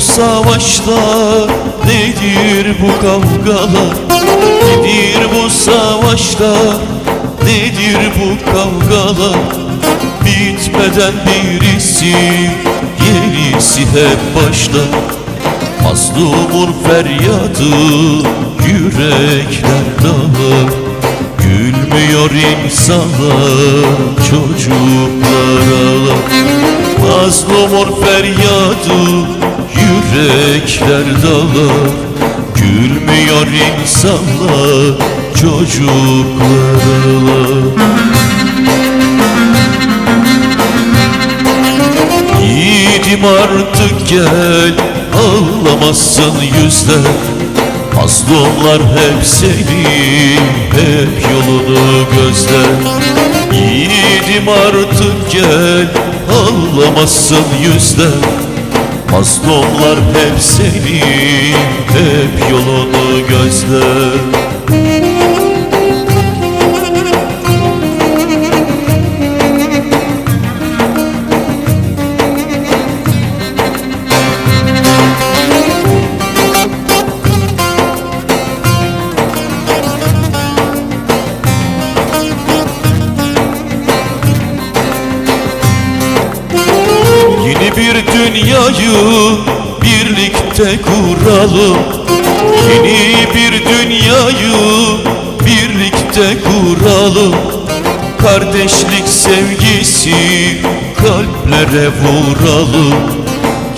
savaşlar Nedir bu kavgalar? Nedir bu savaşlar Nedir bu kavgalar? Bitmeden birisi Yenisi hep başlar Mazlumun feryadı Yürekler dağılır Gülmüyor insanlar Çocuklar ağlar Mazlumun feryadı Yürekler dağılır Gülmüyor insanlar Çocuklar Yiğidim artık gel Ağlamazsın yüzler. Mazlumlar hep seni Hep yolunu gözler. Yiğidim artık gel Ağlamazsın yüzler Mazlumlar hep seni Hep yolunu gözler bir dünyayı birlikte kuralım. Yeni bir dünyayı birlikte kuralım. Kardeşlik sevgisi kalplere vuralım.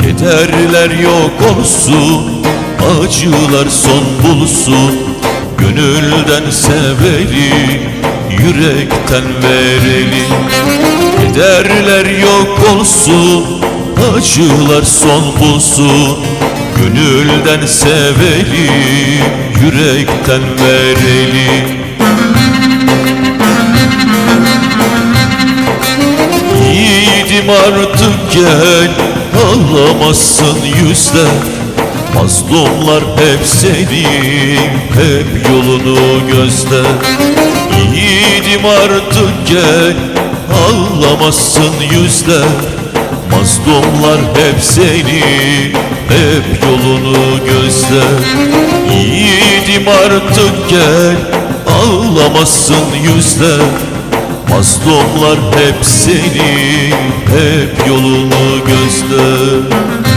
Kederler yok olsun, acılar son bulsun. Gönülden severi, yürekten verelim. Kederler yok olsun Acılar son bulsun Gönülden sevelim Yürekten verelim. Yiğidim artık gel Ağlamazsın yüzler. Mazlumlar hep senin Hep yolunu gözler. Yiğidim artık gel Ağlamazsın yüzler Mazlumlar hep seni Hep yolunu gözler. Yiğidim artık gel Ağlamazsın yüzler. Mazlumlar hep seni Hep yolunu gözler